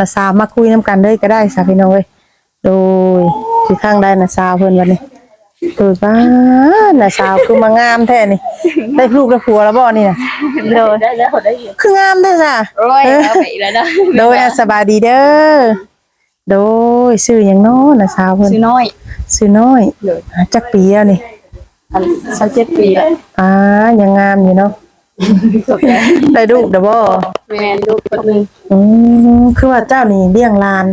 นะสาวมาคุยน้ำกันเลยก็ได้สาพี่น้องเอ้ยโดยที่ข้างได้นะสาวเพิ่นวันนี้โดยป้านะสาวคือมางามแท้นี่ ได้ลูกได้ผัวแล้วบ่นี่น่ะโดยได้แล้วได้อยู่คืองามแท้จ้ะโอ้ยเอาไปอีกแล้วนะโดยอะสบายดีเด้อโดยชื่อหยังน้อนะสาวเพิ่นซื้อน้อยชื่อน้อยอ่าจักปีแล้วนี่อันสักเจ็ดปีแล้วอ่ายังงามอยู่เนาะ จบแล้วได้ลูกเด้อบ่แม่นลูกคนหนึงอืมคือว่าเจ้านี่เลี้ยงหลาน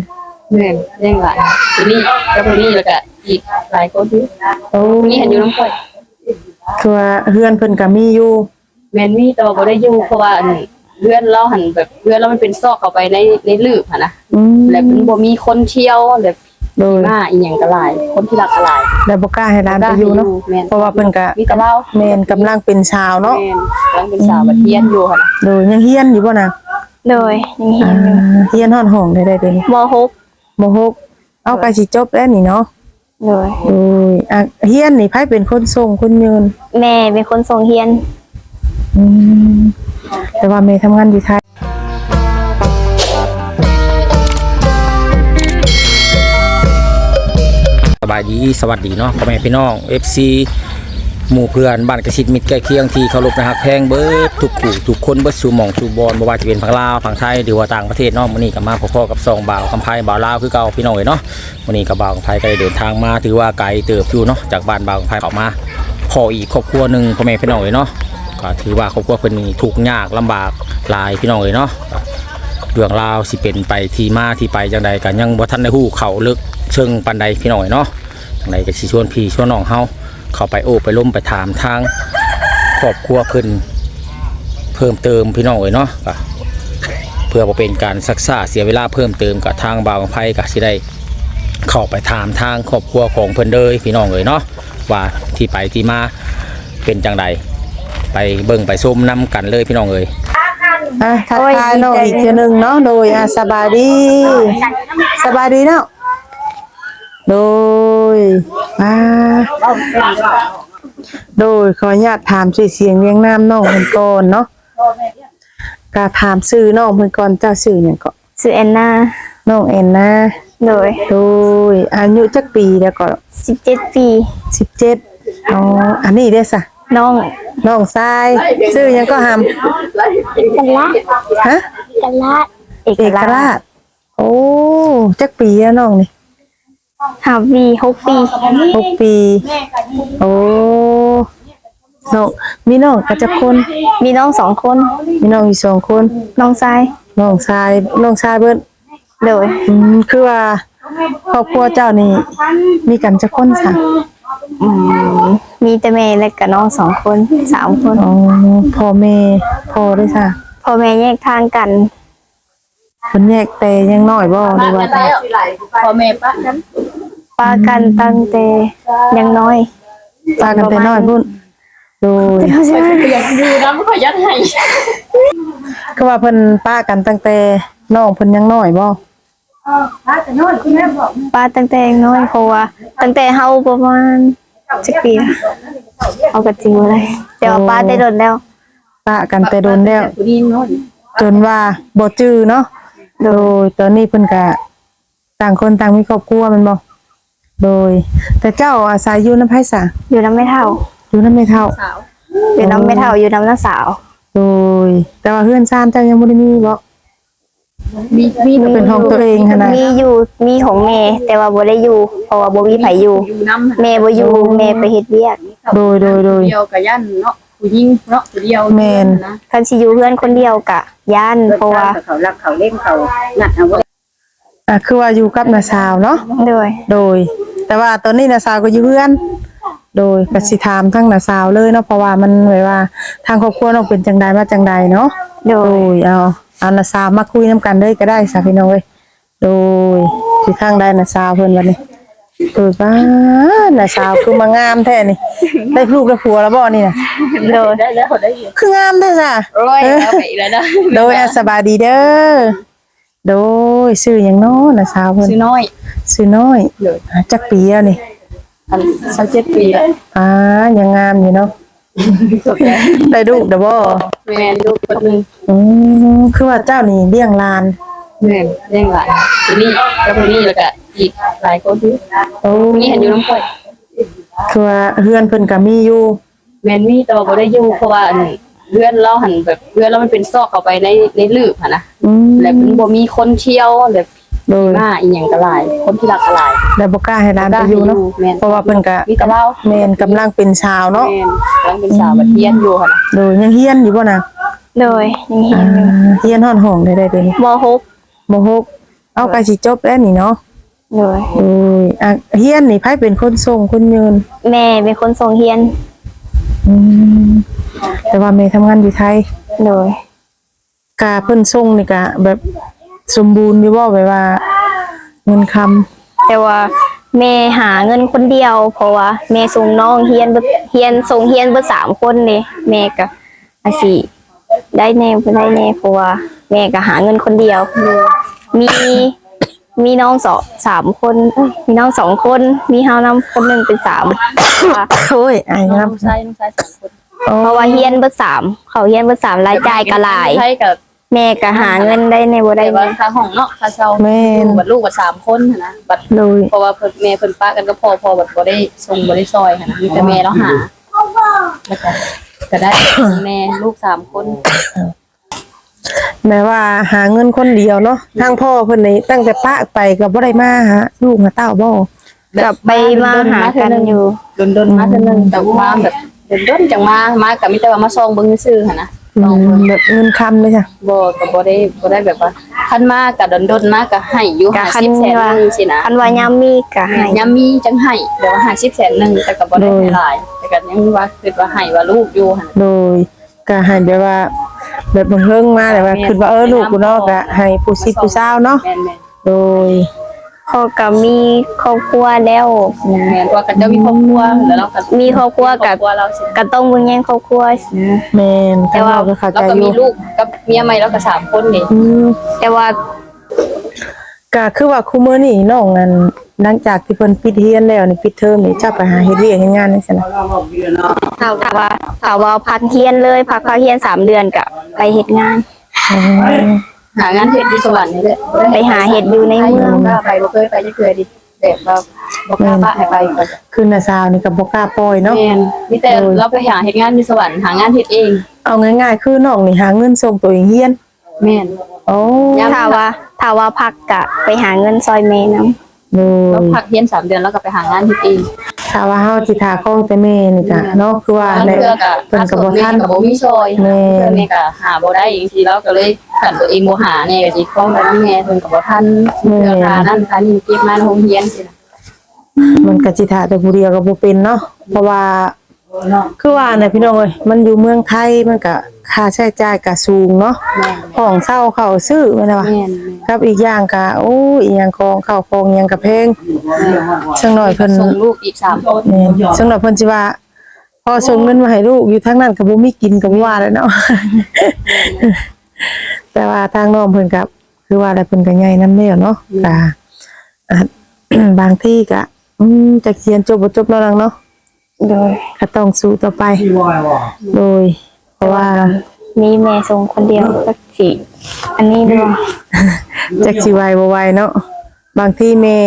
แม่นเลี้ยงหลานคนนี้กับคนนี้แล้วก็อีกหลายคนที่โอ้คนนี้เห็นอยู่น้ำข่อยคือว่าเฮือนเพิ่นก็มีอยู่ แม่นมีแต่ว่าบ่ได้อยู่เพราะว่าอันเพื่อนเราหันแบบเพื่อนเรามันเป็นซอกเข้าไปในในลืบหั่นนะ อืมแล้วมันบ่มีคนเที่ยวแบบ โดยมาอีหยังก็หลาย คนที่รักก็หลาย แล้วบ่กล้าให้หลานไปอยู่เนาะแม่น เพราะว่าเพิ่นก็มีแต่เราแม่นกำลังเป็นชาวเนาะแม่นกำลังเป็นสาวบัดเทียนอยู่หั่นนะโดยยังเฮียนอยู่บ่นะโดยยังเห็อ่านอยู่เฮียนฮอดห้องได้ได้เด้นี่มหกบ่ฮกเอาก็สิจบแล้วนี่เนาะโดยโดยอะเฮียนนี่ไผเป็นคนส่งคนยืนแม่เป็นคนส่งเฮียน อืมแต่ว่าแม่ทำงานอยู่ไทย สบายดีสวัสดีเนาะพ่อแม่พี่น้อง FC หมู่เพื่อนบ้านกระชิดมิตรใกล้เคียงที่เคารพนะครับแพงเบิดทุกขู่ทุกคนเบิดสู่หม่องสู่บอลบ่ว่าจะเป็นฝั่งลาวฝั่งไทยหรือว่าต่างประเทศเนาะมื้อนี้ก็มาพ่อๆกับซองบ่าวคำไพบ่าวลาวคือเก่าพี่น้องเอ้ยเนาะมื้อนี้ก็บ่าวคำไพก็ได้เดินทางมาถือว่าไกลเติบอยู่เนาะจากบ้านบ่าวคำไพออกมาพออีกครอบครัวหนึงพ่อแม่พี่น้องเอ้ยเนาะก็ถือว่าครอบครัวเพิ่นทุกข์ยากลำบากหลายพี่น้องเอ้ยเนาะ เรื่องราวสิเป็นไปที่มาที่ไปจังใดกันยังบ่ทันได้ฮู้เขาลึกเชิงปานใดพี่น้อยเนาะจังใดก็สิชวนพี่ชวนน้องเฮาเข้าไปโอ้ไปล้มไปถามทางครอบครัวเพิ่นเพิ่มเติมพี่น้องเอ้ยเนาะก็เพื่อบ่เป็นการซักซ่าเสียเวลาเพิ่มเติมกับทางบ่าวของไผก็สิได้เข้าไปถามทางครอบครัวของเพิ่นเลยพี่น้องเอ้ยเนาะว่าที่ไปที่มาเป็นจังใดไปเบิ่งไปชมนํกันเลยพี่น้องเอ้ย อะทักทายน้องอีกเทื่อหนึงเนาะโดยอะสบายดีสบายดีเนาะโดยอ่าโดยขออนุญาตถามชื่อเสียงเรียงนามน้องเพิ่นก่อนเนาะก็ถามชื่อน้องเพิ่นก่อนเจ้าชื่อหยังก็ชื่อแอนนาน้องแอนนาโดยโดยอายุจักปีแล้วก็สิบเจ็ดปี 17อ๋ออันนี้เด้อซะน้อง น้องชายชื่อหยังก็หำกันละฮะกันละเอกเอกราราชชโอ้จักปีแล้วน้องนี่หาปีหกปีหกปี โอ้น้องมีน้องกับจักคน มีน้องสองคน มีน้องอยู่สองคน น้องชายน้องชายน้องชายเบิ้นโดยอืมคือว่าครอบครัวเจ้านี่มีกันจักคนค่ะ อืมมีแต่แม่และกับน้องสองคนสามคนอ๋อพ่อแม่พ่อด้วยค่ะพ่อแม่แยกทางกันคนแยกแต่ยังน้อยบ่หรือว่าพ่อแม่ปะกันปากันตั้งแต่ยังน้อยปากันแต่น้อยพุ่นโดยอยากดูนะไม่ค่อยยัดให้คือว่าเพิ่นป้ากันตั้งแต่น้องเพิ่นยังน้อยบ่ ป้าตั้งแต่ยังน้อยเพราะว่าตั้งแต่เฮาประมาณสิบปีละเอากระจิวอะไรแต่ว่าป้าได้โดนแล้วป้ากันแต่โดนแล้วผู้นี้น้อยจนว่าบ่จื้อเนาะโดยตอนนี้เพิ่นก็ต่างคนต่างมีครอบครัวแมันบ่โดย แต่เจ้าอาศัยอยู่น้ำไผสาอยู่น้ำไม่เท่าอยู่น้ำไม่เท่าสาวอยู่น้ำไม่เท่าอยู่น้ำน้าสาว โดย แต่ว่าเฮือนซ่านเจ้ายังบ่ได้มีบ่ มีมีก็เป็นห้องตัวเองหั่นน่ะมีอยู่มีของแม่แต่ว่าบ่ได้อยู่เพราะว่าบ่มีไผอยู่อยู่น้ำแม่บ่อยู่แม่ไปเฮ็ดเวียกโดยโดยโดยเดียวกับยันเนาะผู้หญิงเนาะผู้เดียวแม่นนะคันสิอยู่เพื่อนคนเดียวกะย่านเพราะว่าเขารักเขาเล่นเขาหนักเอาไว้อะคือว่าอยู่กับน้าสาวเนาะโดยโดย แต่ว่าตอนนี้น้าสาวก็อยู่เฮือนโดยก็สิถามทั้งน้าสาวเลยเนาะเพราะว่ามันไว้ว่า ทางครอบครัวน้องเป็นจังใดมาจังใดเนาะโดโดยยเอา เอานาสาวมาคุยน้ำกันเลยก็ได้สาพี่น้องเอ้ยโดยที่ข้างได้นาสาวเพิ่นวันนี้โดยป้านาสาวคือมางามแท้นี่ ได้ลูกได้ผัวแล้วบ่นี่น่ะโดยได้แล้วได้อยู่คืองามแท้จ้ะโอ้ยเอาไปอีกแล้วนะโดยอะสบายดีเด้อโดยชื่อหยังน้อนาสาวเพิ่นซื้อน้อยชื่อน้อยเลยอ่าจักปีแล้วนี่อันสักเจ็ดปีแล้วอ่ายังงามอยู่เนาะ จบแล้วได้ลูกเด้อบ่แม่ลูกคนหนึงอืมคือว่าเจ้านี่เลี้ยงหลาน แม่นเลี้ยงหลานคนนี้กับคนนี้แล้วก็อีกหลายคนที่โอ้คนนี้เห็นอยู่น้ำข่อยคือว่าเฮือนเพิ่นก็มีอยู่ แม่นมีแต่ว่าบ่ได้อยู่เพราะว่าอันเพื่อนเราหันแบบเพื่อนเรามันเป็นซอกเข้าไปในในลืบหั่นนะ อืมแล้วมันบ่มีคนเที่ยวแบบ โดยมาอีหยังก็หลาย คนที่รักก็หลาย แล้วบ่กล้าให้ร้านไปอยู่เนาะ แม่น เพราะว่าเพิ่นก็มีแต่เราแม่นกำลังเป็นชาวเนาะ แม่นกำลังเป็นสาวบัดเทียนอยู่หั่นนะโดยยังเฮียนอยู่บ่นะโดยยังเห็อ่านอยู่เฮียนฮอดห้องได้ได้เด้นี่มหกบ่ฮกเอาก็สิจบแล้วนี่เนาะโดยโอ้ยอะเฮียนนี่ไผเป็นคนส่งคนยืนแม่เป็นคนส่งเฮียนอืมแต่ว่าแม่ทำงานอยู่ไทยโดยกาเพิ่นส่งนี่ก็แบบ สมบูรณ์อยู่บ่แบบว่า เงินคำแต่ว่าแม่หาเงินคนเดียว เพราะว่าแม่ส่งน้องเฮียนเบิดเฮียนส่งเฮียนเบิดสามคนเลยแม่ก็อาสิได้แน่บ่ได้แน่เพราะว่าแม่ก็หาเงินคนเดียว มีมีน้องสองสามคนเอ้ยมีน้องสองคน มีเฮานำคนหนึ่งเป็นสามค่ะโอ้ยอายน้นะองชายน้องชายสองคนเพราะว่าเฮียนเบิดสามเขาเฮียนเบิดสามรายจ่ายก็หลาย ใช่กับ แม่ก็หาเงินได้ในบ่ได้แต่ว่าแน่ค่าห้องเนาะค่าเช่าแม่นบัดลูกบัดสามคนหั่นนะบัดโดยเพราะว่าเพิ่นแม่เพิ่นป้ากันก็พอพอบัดบ่ได้ส่งบ่ได้ซอยหั่นนะมีแต่แม่แล้วหาแล้วก็ก็ได้แม่ลูกสามคนแม้ว่าหาเงินคนเดียวเนาะทางพ่อเพิ่นนี่ตั้งแต่ป้าไปก็บ่ได้มาหาลูกหาเต้าบ่กลับไปมาหากันอยู่ ดนๆมาเทื่อนึงแต่มาแบบดนๆจังมามาก็มีแต่ว่ามาซองเบิ่งซื่อๆหั่นนะอื ลองมเบิ่งแบบเงินคำเลยจ้ะ บ่ก็บ่ได้บ่ได้แบบว่าคันมาก็ดนๆมาก็ให้อยู่ก็คัน50แสนว่า นึงสินะ คันว่ายามมีก็ให้ยามมีจังให้เดี๋ยวว่า50แสนนึงแต่ก็บ่ได้ให้หลายแต่ก็ยังว่าคิดว่าให้ว่าลูกอยู่หั่น โดยก็ให้แบบว่า แบบบังเฮิงมาแต่ว่าคิดว่าเออลูกกูเนาะก็ให้ผู้ซิผู้สาวเนาะแม่นโดย เขาก็มีครอบครัวแล้วๆแม่นว่ากันเจ้ามีครอบครัวแล้วเราก็มีครอบครัวกับครอบครัวเราสิก็ต้องเบิ่งแย่งครอบครัวแม่นแต่ว่าทงเรก็เข้าแล้วใจก็อมียู่ลูกกับเมียใหม่แล้วก็สามคนนี่อืมแต่ว่าก็คือว่าคุมื้อนี้น้องนั่นหลังจากที่เพิ่นปิดเรียนแล้วนี่ปิดเทอมนี่จะไปหาเฮ็ดเวียกเฮ็ดงานจังซี่นะถ้าว่าถ้าว่าพักเฮียนเลยพักพักเฮียนสามเดือนก็ไปเฮ็ดงานอ๋อ หางานเฮ็ดที่สวรรค์นี่แหละไปหาเฮ็ดอยู่ในเมืองก็ไปบ่เคยไปจักเทื่อดิแบบว่าบ่กล้าพาให้ไปก็คือน่ะสาวนี่ก็บ่กล้าปล่อยเนาะแม่นมีแต่เราไปหาเฮ็ดงานที่สวรรค์หางานเฮ็ดเอง เอาง่ายๆคือน้องนี่หาเงินส่งตัวเองเรียนแม่นโอ้ถ้าว่าถ้าว่าพักก็ไปหาเงินซอยแม่นํโดเรายพักเรียนสามเดือนแล้วก็ไปหางานเฮ็ดเอง ถ้าว่าเฮาสิทาของแต่แม่นี่ก็เนาะคือว่าบางในเทื่อก็เพิ่นก็บ่ทันก็บ่มีซอยแม่เทื่อนี่ก็หาบ่ได้จริงๆแล้วก็เลยขันตัวเองบ่หาแน่ก็สิฟ้องแล้วแม่เพิ่นก็บ่ทันเทื่อหานั่นค่านี่เก็บมาโรงเรียนสินะมันก็สิทาแต่ผู้เดียวก็บ่เป็นเนาะเพราะว่าคือว่าน่ะพี่น้องเอ้ยมันอยู่เมืองไทยมันก็ ค่าใช้จ่ายก็สูงเนาะแม่นของเช่าเขาซื้อแม่นว่าแม่นกับอีกอย่างก็โอ้ยอีหยังของข้าวของอิหยังก็แพงจังหน่อยเพิ่นส่งลูกอีก3คนแม่นจังหน่อยเพิ่นสิว่าพอส่งเงินมาให้ลูกอยู่ทางนั้นก็บ่มีกินก็บ่ว่าแล้วเนาะแต่ว่าทางน้องเพิ่นก็คือว่าแล้วเพิ่นก็ใหญ่นำแล้วเนาะก็อะบางที่ก็อืมจักเรียนจบบ่จบแล้วนังเนาะโดยก็ต้องสู้ต่อไปโดยเพ ราะว่ามีแม่ส่งคนเดียวสักสิอันนี้ด้วยจักสิไหวบ่ไหวเนาะบางที่แม่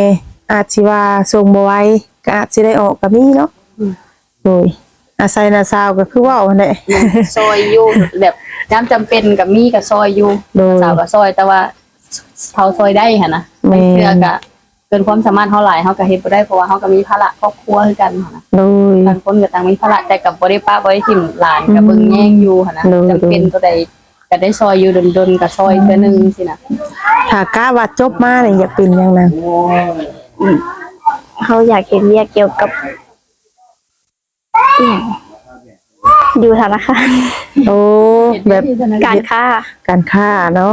อาจสิว่าส่งบ่ไหวก็อาจสิได้ออกก็มีเนาะโดยอาศัยนาสาวก็คือเว้าหั่นแหละซอยอยู่แบบยามจำเป็นกับมีกับซอยอยู่โดย สาวกับซอยแต่ว่าเขาซอยได้หั่นนะแม่เทื่อก็ เกินความสามารถเฮาหลายเฮาก็เฮ็ดบ่ได้เพราะว่าเฮาก็มีภาระครอบครัวคือกันหั่นนะโดย ต่างคนก็ต่างมีภาระแต่กับบ่ได้ป้าบ่ได้ทิ่มหลานก็เบิ่งแย่งอยู่หั่นนะโดย จำเป็นตัวใดก็ได้ซอยอยู่ดนๆก็ซอยเทื่อนึงสินะถ้ากล้าว่าจบมาเนี่ยอยากเป็นหยังนั้นเขาอยากเห็นเรียกเกี่ยวกับอหยังอยู่ธนาคารโอ้แบบการค้าการค้าเนาะ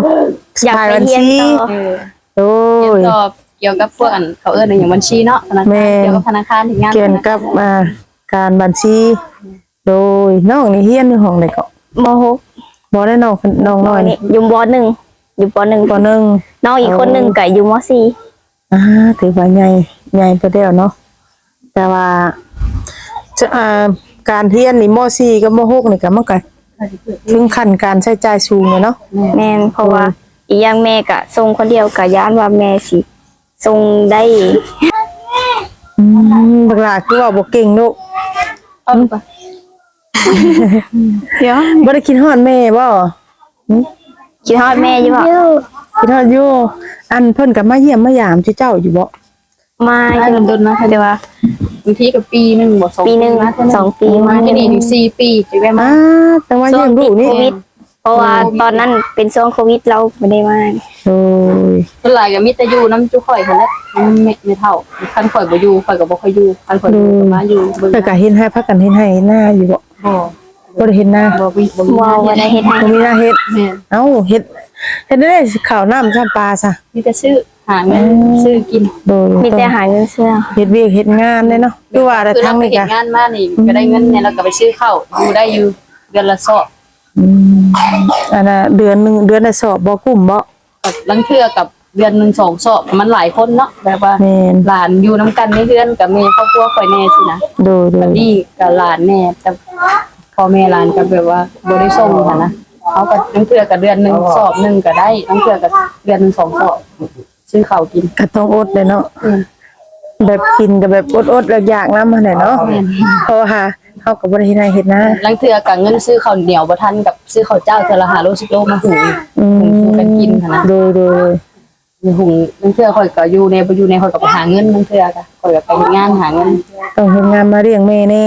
อยากสายไปบัญเรียนชีต่อเออโดเกี่ยยวกับเกี่ยวกับพวกอันเขาเอิ้นอย่างบัญชีเนาะธนาแม่คารเกี่ยวกับธนาคารที่งานเกี่ยวกับอ่าการบัญชี โดยน้องนี่เฮียนอยู่ห้องใดก็มหกบ่ได้น้องน้องน้อยนี่นี่อยู่ปหนึ่งอยู่ปหนึ่งปหนึ่งน้องอีกคนหนึ่งก็อยู่มสี่อ่าถือว่าใหญ่ใหญ่ไปแล้วเนาะแต่ว่าจะอ่าการเรียนนี่ม .4 กับม .6 นี่ก็มันก็ถึงขั้นการใช้จ่ายสูงเลยเนาะแม่นเพราะว่าอีกอย่างแม่ก็ส่งคนเดียวก็ย้านว่าแม่สิ ส่งได้ อืมบักหลาคือว่าบ่เก่งลูกเอาไปเดี๋ยวบ่ได้คิดฮอดแม่บ่คิดฮอดแม่อยู่บ่คิดฮอดอยู่ อันเพิ่นก็มาเยี่ยมมายามเจ้าอยู่บ่มาได้โดนๆนะแต่ว่าบางทีก็ปีหนึงบ่สองปีหนึ่งมาเท่านั้นสองปีมามาที่นี่ถึงสี่ปีจะแวะมาอ่าแต่ว่าเยี่ยมลูกนี่ โควิด เพราะว่าตอนนั้นเป็นช่วงโควิดเราไม่ได้มาโอ้ยส่วนหลายก็มีแต่อยู่น้ำจุข่อยหั่นแหละมันไม่ไม่เท่าคันข่อยบ่อยู่ข่อยก็บ่ค่อยอยู่คันข่อยอยู่ก็มาอยู่เบิ่งแต่ก็เห็นให้พักกันเห็นให้หน้าอยู่บ่บ่บ่ได้เห็นหน้าบ่มีบ่มีว้าวว่าได้เฮ็ดให้บ่มีหน้าเฮ็ดแม่นเอ้าเฮ็ดเฮ็ดได้ข้าวน้ำซ้ำปลาซะมีแต่ซื้อหาเงินซื้อกินโดยมีแต่หาเงินเสื้อเฮ็ดเวียกเฮ็ดงานเลยเนาะคือว่าแต่คือทางเราไปนี้เห็ก็นงานมานี่ก็ได้เงินเนี่ยเราก็ไปซื้อข้าวอยู่ได้อยู่เดือนละซอบ อืมอันน่ะเดือนหนึงเดือนละสอบบ่กุ้มบ่ กับลังเทื่อกับเดือนหนึ่งสองสอบมันหลายคนเนาะแบบว่าแม่น หลานอยู่น้ำกันในเดือนกับแม่ครอบครัวข่อยแน่สินะโดยโดแบบยนี้กับหลานแน่แต่พ่อแม่หลานก็แบบว่าบ่ได้ส่งกันนะเขาก็ลังเทื่อกับเดือนหนึ่งสอบหนึ่งก็ได้ลังเทื่อกับเดือนหนึ่งสองสอบซื้อข้าวกินก็ต้องอดเลยเนาะ อืม แบบกินก็แบบอดๆแล้วอยากนำหั่นแหละเนาะเพราะว่า เฮาก็บ่ได้เฮ็ดให้เฮ็ดนาลังเทื่อกับเงินซื้อข้าวเหนียวบ่ทันกับซื้อข้าวเจ้าเทอละหาโลสิบโลมาหุงอืมหุงกันกินค่ะนะโดยโดยมีหุงลังเทื่อข่อยก็อยู่ในบ่อยู่ในข่อยก็ไปหาเงินลังเทื่อก็ข่อยก็ไปเฮ็ดงานหาเงินต้องเฮ็ดงานมาเลี้ยงแม่แน่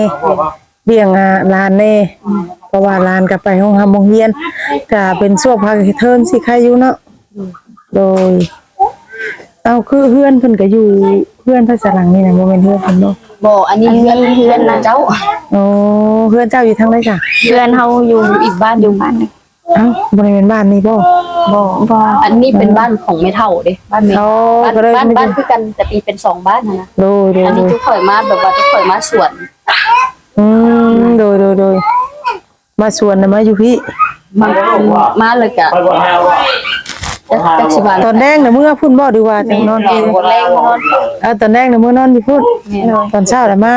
เลี้ยงอ่าหลานแน่เพราะว่าหลานก็ไปโรงหาโรงเรียนก็เป็นช่วงพักเทอมสิใครอยู่เนาะโดยเอาคือเพื่อนเพิ่นก็อยู่เพื่อนภาษาหลังนี่นะบ่แม่นเพื่อนเพิ่นเนาะ บ่อันนี้เพื่อนเพื่อนนะเจ้าโอ้เพื่อนเจ้าอยู่ทางไหนจ้ะเพื่อนเฮาอยู่อีกบ้านอยู่บ้านเอ้าบ่ได้เป็นบ้านนี่บ่บ่บ่อันนี้เป็นบ้านของไม่เท่าเด้บ้านเมเอาบ้านก็เลยบ้านไม่ได้บ้านคือกันแต่ปีเป็นสองบ้านนะนะโดยโดยอันโดนี้ยทุกข่อยมาแบบว่าทุกข่อยมาสวน อืมโดยโดยโดยมาสวนน่ะมาอยู่พี่มามาเลยกะ จักจักสิบาทตอนแดงน่ะเมื่อพุ่นบ่ดีว่าจังนอนแรงบ่แรงนอนเอาตอนแดงน่ะเมื่อนอนอยู่พุ่นตอนเช้าน่ะมา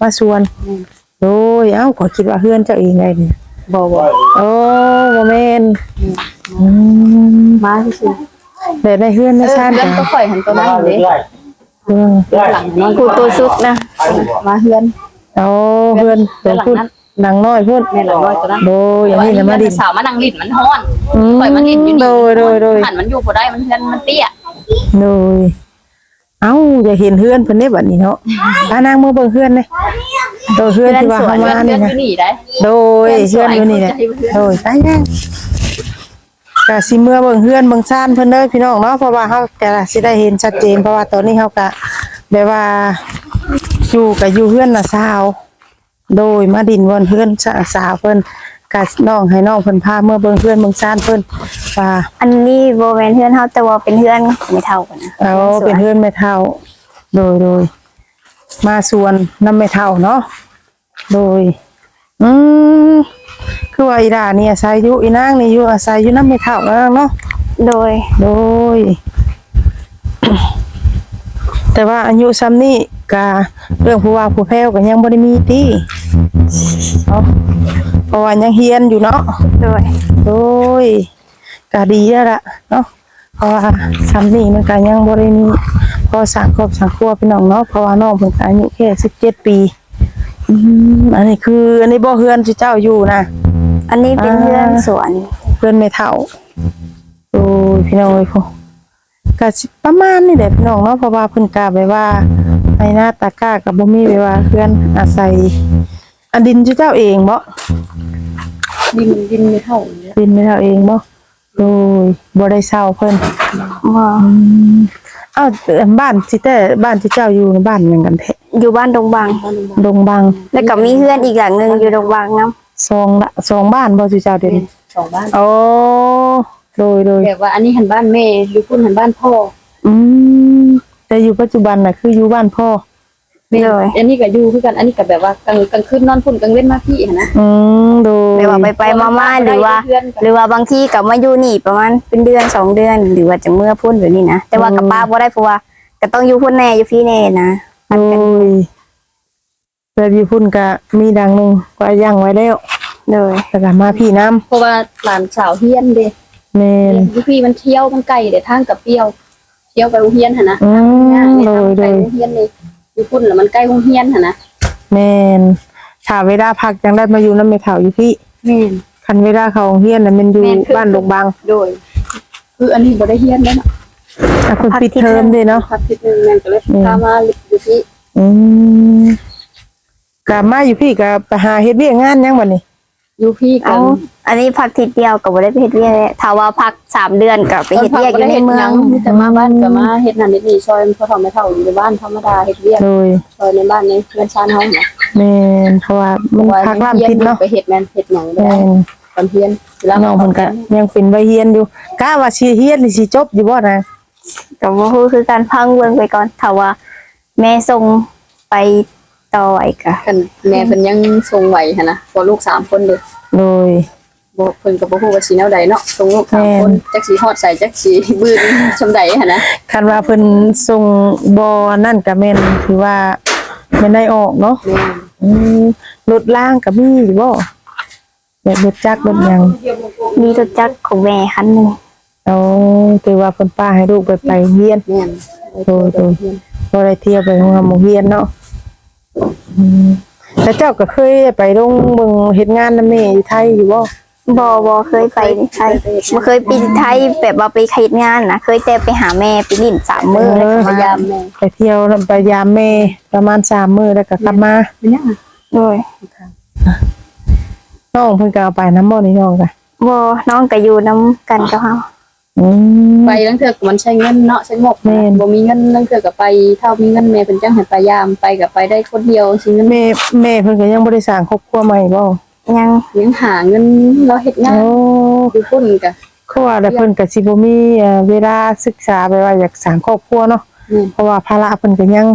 มาสวนโอ้ยเอ้าขอคิดว่าเพื่อนเจ้าเองไงเนี่ยบ่บ่โอ้บ่แม่นมมาซื่อแต่ได้เพื่อนๆเอได้อซ่านเพื่อนก็ข่อยหันตัวนั้นเด้หลังนอนกูตัวสุกนะมาเฮือนเอาเพื่อนเดี๋ยวพูดนั้ นหนังน้อยพูดแม่หลังน้อยตัวนั้น โดยอย่างนี้น่ะมาดิสาวมานั่งลิ้นมันฮ้อนอืมข่อยมาลิ้นอยู่นี่โดยโดยโดย หันมันอยู่บ่ได้มันเฮือนมันเตี้ยโดยเอ้าอย่าเห็นเพื่อนเพิ่นได้บัดนี้เนาะพานางมือเบิ่งเพื่อนเลยโดยเพื่อนที่ว่าเฮาเฮือมานเฮืนี่อนอนะยู่นี่ได้โดยเพื่อนอยู่นี่แหละโดยไปยังก็สิเมื่อเบิ่งเพื่อนเบิ่งซ่านเพิ่นเด้อพี่น้องเนาะเพราะว่าเฮาก็สิได้เห็นชัดเจนเพราะว่าตอนนี้เฮาก็แบบว่าอยู่กับอยู่เพื่อนน่ะสาว โดยมาดินวนเพื่อนสาสาวเพิ่นกัน้องให้น้องเพิ่นพาเมื่อเบิ่งเพื่อนเบิ่งซ่านเพิ่นว่าอันนี้บ่แม่นเพื่อนเฮาแต่ว่าเป็นเพื่อนไม่เท่ากันนะเอาเป็นเพื่อนไม่เท่า โดยโดยมาส่วนน้ำไม่เท่าเนาะโดย อืมคือว่าอีดานี่อาศัยอยู่อีนางนี่อยู่อาศัยอยู่น้ำไม่เท่าแล้วเนาะโดย โดย แต่ว่าอายุซ้ำนี่กะเรื่องผู้ว่าผู้แพ้วก็ยังบ่ได้มีติ เนาะเพราะว่ายังเฮียนอยู่เนาะโดยโดยก็ดีแล้วล่ะเนาะเพราะว่าซ้ำนี่มันก็ยังบ่ได้มีพอสังครอบสังครัวพี่น้องเนาะเพราะว่าน้องเพิ่นก็อายุแค่17ปีอืมอันนี้คืออันนี้บ่เฮือนที่เจ้าอยู่นะอันนี้เป็นเพื่อนสวนเพื่อนไม่เท่าโอ้ยพี่น้องเอ้ยพวกก็สิประมาณนี่แหละพี่น้องเนาะเพราะว่าเพิ่นกล้าไปว่าไอ้หน้าตากล้ากับบ่มีไปว่าเพื่อนอาศัย อันดินเจ้าเองบ่ดินดินไม่เท่าเนี่ยดินไม่เท่าเองบ่โอ้ยบ่ได้เศร้าเพิ่นว่าอ้าวเอ่อบ้านสิแต่บ้านที่เจ้าอยู่ในบ้านหยังกันแท้อยู่บ้านดงบาง ดงบางแล้วก็มีเพื่อนอีกหลังหนึงอยู่ดงบางนํซองละสองบ้านบ่สิเจ้าเด่นสองบ้านโอ้โดยโดยแบบว่าอันนี้หันบ้านแม่อยู่พุ่นหันบ้านพ่ออืมแต่อยู่ปัจจุบันน่ะคืออยู่บ้านพ่อ เลยอันนี้ก็อยู่คือกันอันนี้ก็แบบว่ากลางกลางคืนนอนพุ่นกลางเว้นมาพี่หันนะอืมโดยหรือว่าไปไปมามาหรือว่า เพื่อนกันหรือว่าบางที่กลับมาอยู่นี่ประมาณเป็นเดือนสองเดือน หรือว่าจะเมื่อพุ่นแบบนี้นะแต่ว่ากับป้าบ่ได้เพราะว่าก็ต้องอยู่พุ่นแน่อยู่พี่แน่นะโอ้ยแบบอยู่พุ่นก็มีดังหนึงก็ย่างไว้แล้วเลยแต่ก็มาพี่น้ำเพราะว่าหลานสาวเฮียนเด้แม่นอยู่พี่มันเที่ยวมันไกลเดี๋ยวทางกับเปรี้ยว เที่ยวไปโรงเรียนหั่นนะอืมทางโดเนี่ยยทางโดไปยโรงเรียนนี่ อยู่พุ่นแล้วมันใกล้โรงเรียนหั่นนะแม่นถ้าเวลาพักจังได้มาอยู่นำแม่เฒ่าอยู่พี่แม่น คันเวลาเขาโรงเรียนน่ะแมันอยู่แม่นคือ บ้านดงบางโดย คืออันนี้บ่ได้เรียนแล้วเนาะอะเพิ่นปิดเทอมด้วยเนาะ พักทิศนึงแม่นก็เลยพามาอยู่ที่อืมกลับมาอยู่พี่ก็ไปหาเฮ็ดเวียกงานยังบัดนี้ อยู่พี่กัเอานอันนี้พักทีเดียวก็บ่ได้ไปเฮ็ดเวียกเลยถ้าว่าพักสามเดือนก็ไปเฮ็ดเวียกอยู่ในเมืองแต่มาบ้านก็มาเฮ็ดนั่นเฮ็ดนี่ซอยพ่อเฒ่าแม่เฒ่าอยู่ในบ้านธรรมดาเฮ็ดเวียกโดยซอยในบ้านในเพื่อนชานเฮาน่ะแม่นเพราะว่ามันพักร้านผิดเนาะไปเฮ็ดแม่นเฮ็ดหยังบ่แม่ได้นตอนเฮียนแล้วน้องเพิ่นก็ยังเป็นวัยเรียนอยู่กะว่าสิเรียนนี่สิจบอยู่บ่นะก็บ่ฮู้คือการพังเบิ่งไปก่อนถ้าว่า แม่ส่งไป ต่อไอ้ก็กันแม่เพิ่นยังทรงไหวหั่นนะพอลูกสามคนเด้อโดยบ่เพิ่นก็บ่ฮู้ว่าสิแนวใดเนาะทรงลูกสามคนจักสิฮอดใส่จักสิบืนชำใดหั่นนะคันว่าเพิ่นส่งบ่นั่นก็แม่นถือว่าแม่นได้ออกเนาะแม่อืมรถล่างก็มีอยู่บ่แบบรถจักรรถหยังมีรถจักรของแม่คันหนึงเอาถือว่าเพิ่นป้าให้ลูกไปไปเรียนแม่นโดยโดยบ่ได้เที่ยวไปโรงโรงเรียนเนาะอืม แล้วเจ้าก็เคยไปลงเบิ่งเฮ็ดงานนำแม่อยู่ไทยอยู่บ่บ่บ่เคยไปไทยบ่เคยไปไทยแบบว่าไปเฮ็ดงานนะเคยแต่ไปหาแม่ไปลิ้นสามมื้อแล้วก็พมายายามแม่ไปเที่ยวไปยามแม่ประมาณ3มื้อแล้วก็กลับมาเป็นยังโดยน้องเพิ่นก็เอาไปน้ำบ่นี่น้องก็บ่น้องก็อยู่นํกันกับเฮาอืม ไปลังเทื่อก็มันใช้เงินเนาะใช้งบแม่น บ่มีเงินลังเทื่อก็ไปเท่ามีเงินแม่เพิ่นจังให้พยายามไปก็ไปได้คนเดียวสิเงินแม่แม่เพิ่นก็ยังบ่ได้สร้างครอบครัวใหม่บ่ยังยังหาเงินเราเฮ็ดงานโอ้อยู่พุ่นก็คือว่าแล้วเพิ่นก็สิบ่มีเอ่อเวลาศึกษาไปว่าอยากสร้างครอบครัวเนาะแม่นเพราะว่าภาระเพิ่นก็ยัง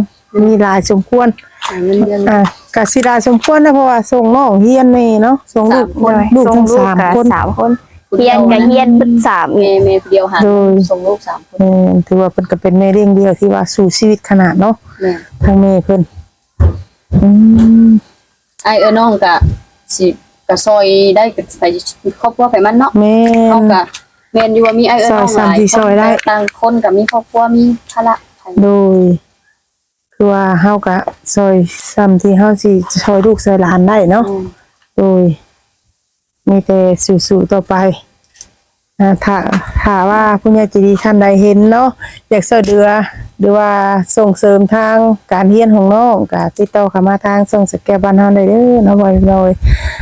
มีหลายสมควร หาเงินเดือน อะก็สิได้สมควรนะเพราะว่าส่งน้องเรียนนี่เนาะส่งลูกสามคน ลูกส่งทั้งลูกสามก็คนสามคน เฮียนก็เฮียนเบิดสามแม่แม่เดียวหาโดย ส่งลูกสามคน เออถือว่าเพิ่นก็เป็นแม่เลี้ยงเดียวที่ว่าสู้ชีวิตขนาดเนาะแม่ ทางแม่เพิ่นอืมไอ้เอ้อน้องก็สิก็ซอยได้ก็ไปครอบครัวไปมันเนาะแม่เฮานก็แม่นอยู่ว่ามีไอ้เอ้อน้องซอยหลายสามสี่คนซอยได้ ต่างคนก็มีครอบครัวมีภาระโดย คือว่าเฮาก็ซอยซ้ำที่เฮาสิซอยลูกซอยหลานได้เนาะอืมโดย มีแต่สู้ๆต่อไปถ้าถ้าว่าผู้ใหญ่ใจดีท่านใดเห็นเนาะอยากช่วยเหลือหรือว่าส่งเสริมทางการเรียนของน้องก็ติดต่อเข้ามาทางส่งสแกนบ้านเฮาได้เด้อเนาะบ่อยเลย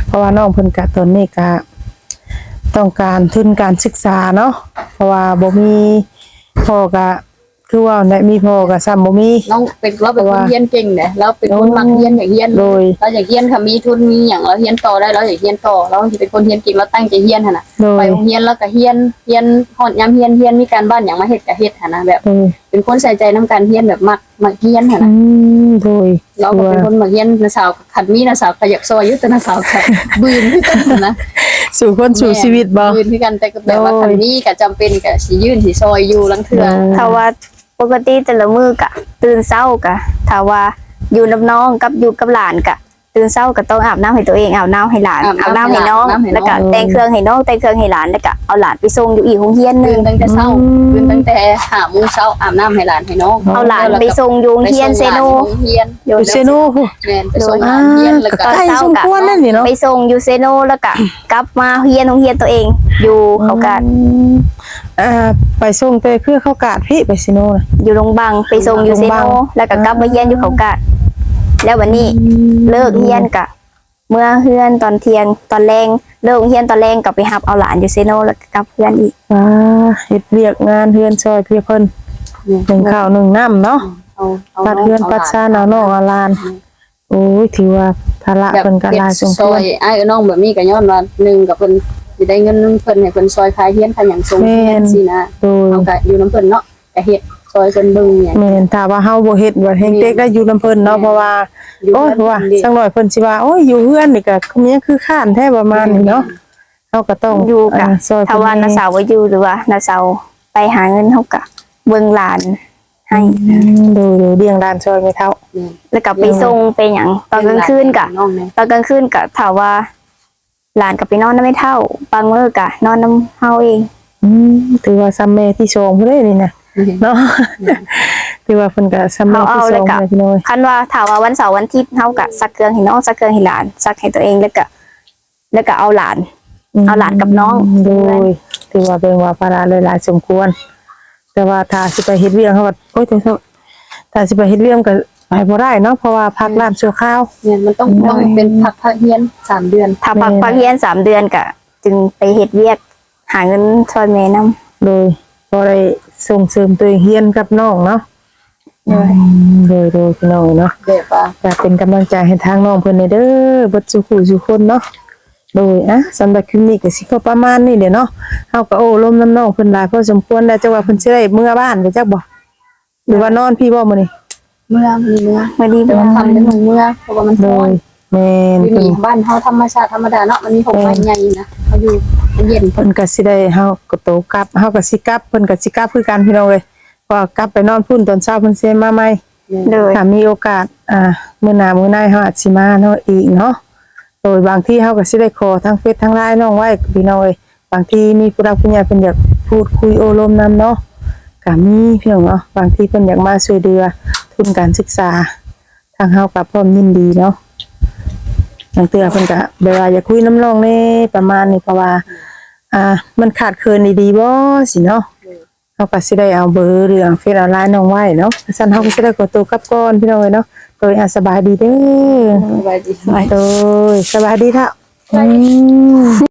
เพราะว่าน้องเพิ่นก็ตอนนี้ก็ต้องการทุนการศึกษาเนาะเพราะว่าบ่มีพ่อก็ คือว่าเนี่ยมีพ่อก็ซ้ำบ่มี น้องเป็นเราเป็นคนเรียนเก่งเนี่ยเราเป็นคนมักเรียนอยากเรียนโดย เราอยากเรียนค่ะมีทุนมีอย่างเราเรียนต่อได้เราอยากเรียนต่อเราสิเป็นคนเรียนเก่งเราตั้งใจเรียนหั่นน่ะโดไปยโรงเรียนแล้วก็เรียนเรียนฮอดยามเรียนเรียนมีการบ้านอย่างมาเฮ็ดก็เฮ็ดหั่นนะแบบ โดยเป็นคนใส่ใจนํการเรียนแบบมักมักเรียนหั่นอืนะมโดยเราก็เป็นคนมักเรียนนะสาวขัดมีนะสาวก็อยากซอยอยู่แต่นะสาวก็บืนคือกันนะ สู่คนสู่ชีวิตบ่บืนคือกันแต่ก็แบบว่าขันมีก็จำเป็นก็สิยื่นสิซอยอยู่ลังเทื่อถ้าว่า ปกติแต่ละมือกะ ตื่นเศร้ากะถ้าว่าอยู่น้ำน้องกับอยู่กับหลานกะ ตื่นเช้าก็ต้องอาบน้ำให้ตัวเองอาบน้ำให้หลานอาบน้ำให้น้อง แล้วก็แต่งเครื่องให้น้องแต่งเครื่องให้หลานแล้วก็เอาหลานไปส่งอยู่อีกโรงเรียนหนึตื่งนตั้งแต่เช้าตื่นตั้งแต่5โมงเช้าอาบน้ำให้หลานให้น้องเอาหลานไปส่งอยู่โรงเรียนเซโนเฮียนอยู่เซโนผู้แม่นไปส่งอ่าเฮียนแล้วก็ก็ใกล้สมควรนั่นนี่เนาะไปส่งอยู่เซโนแล้วก็กลับมาเรียนโรงเรียนตัวเอง อยู่เขากาดอ่าไปส่งแต่คือเข้ากาดพี่ไปซิโนน่ะ อยู่โรงบังไปส่งอยู่เซโรงบัโนงแล้วก็กลับมาเรียนอยู่เขากาด แล้ววันนี้เลิกเรียนกะ เมื่อเฮือนตอนเที่ยงตอนแรงเลิกเรียนตอนแรงกลับไปหับเอาหลานอยู่เซโนแล้วก็กลับเพื่อนอีกอ่าเฮ็ดเวียกงานเฮือนซอยเพี่เพิ่นหนึ่งข้าวหนึ่งน้ำเนาะเอาเอาปัดเฮือนปัดชานเอาน้องเอาหลานโอ้ยถือว่าภาระแบบเพิ่นก็หลายสมซคอวรยอ้ายน้องแบบนี้ก็ย้อนว่าหนึ่งกับเพิ่นสิได้เงินเพิ่นให้เพิ่นซอยขายเฮียนขยันส่งเฮียนสินะโดยเอาก็อยู่น้ำเพิ่นเนาะก็เฮ็ด ซอยเพิ่นเบิ่งเนี่ย แม่นถ้าว่าเฮาบ่เฮ็ดบ่แฮงเต็กได้อยู่นํเพิ่นเนาะเพราะว่าอยู่โอ้ยเพิ่นว่าดีสักหน่อยเพิ่นสิว่าโอ้ยอยู่เฮือนนี่ก็มันยังคือข้านแท้ประมาณนี้เนาะเฮาก็ต้องอยู่กะาซอยถ้าเพิ่นว่านาสาวว่าอยู่หรือว่านาสาวไปหาเงินเขากะเบิ่งหลานให้ อืมดูดูเลี้ยงหลานซอยไม่เท่า แล้วก็ไปส่งไปหยังตอนกลางคืนกะน้องเนี่ยตอนกลางคืนกะถามว่า หลานกับไปนอนน้ำไม่เท่า บางมื้อกะ นอนน้ำเฮาเอง อืมถือว่าซัมเมที่สองพุ่นเด้นี่นะ เนาะถือว่าเพิ่นก็ซัมเมเอาที่เอาสแล้อวงก็เลยพี่น้อยคันว่าถามว่าวันเสาร์วันอาทิตย์เฮาก็ซักเครื่องให้น้องซักเครื่องให้หลาน ซักให้ตัวเองแล้วก็แล้วก็เอาหลาน เอาหลานกับน้องโดยถือว่าเป็นว่าภาระเลยหลายสมควร แต่ว่าถ้าสิไปเฮ็ดเวียงเขาว่าโอ้ยแต่ถ้าสิไปเฮ็ดเวียงก็ไปบ่ได้เนาะเพราะว่าพักร้านชั่วคราวเนี่ยมันต้องต้องเป็นพักพักเฮียนสามเดือนถ้าพักแม่พักเรียนสามเดือนก็จึงไปเฮ็ดเวียกหาเงินช่วยแม่นํโดย พอได้ส่งเสริมตัวเองเฮียนกับน้องเนาะอืมโดยโดยพี่น้องเนาะแบบว่าอยากเป็นกำลังใจให้ทางน้องเพิ่นเด้อเบิดสุขุสุคนเนาะโดยอะสำหรับคลิปนี้ก็สิพอประมาณนี้เด้อเนาะเฮาก็โอ้ลมน้ำน้องเพิ่นหลายพอสมควรแล้วจักว่าเพิ่นสิได้เมื่อบ้านไปจักบ่หรือว่านอนพี่บ่มื้อนี้เมื่อมีเมื่อมื้อนี้แต่บ่ว่าทำเป็นหนึ่งเมื่อเพราะว่ามันโดร้อนย แม่นอยู่เพิ่นนี่บ้านเฮาธรรมชาติธรรมดาเนาะมันมีหกไม้ใหญ่นะเขาอยู่มันเย็นเพิ่นก็สิได้เฮาก็โตกลับเฮาก็สิกลับเพิ่นก็สิกลับคือกันพี่น้องเอ้ยเพราะว่ากลับไปนอนพุ่นตอนเช้าเพิ่นสิมาใหม่เลยถ้ามีโอกาส อ่า มื้อหน้ามื้อหน้าเฮาอาจสิมาเนาะอีกเนาะ โดยบางที่เฮาก็สิได้ขอทั้งเฟซทั้งไลน์น้องไว้พี่น้องเอ้ยบางทีมีผู้รักผู้ใหญ่เพิ่นอยากพูดคุยโอลมนํเนาะก็มีพี่น้องเนาะ บางทีเพิ่นอยากมาช่วยเหลือทุนการศึกษา ทางเฮาก็พร้อมยินดีเนาะ บางเทื่อเพิ่นก็แบบว่าอยากคุยน้ำน้องแน่ประมาณนี้เพราะว่า อ่า มันขาดเคินดีๆบ่สิเนาะเฮาก็สิได้เอาเบอร์เรื่องเฟซออนไลน์น้องไว้เนาะซั่นเฮาก็สิได้ขอตัวกลับก่อนพี่น้องเอ้ยเนาะโดยอะสบายดีเด้อสบายดีโดยสบายดีเท่าอืม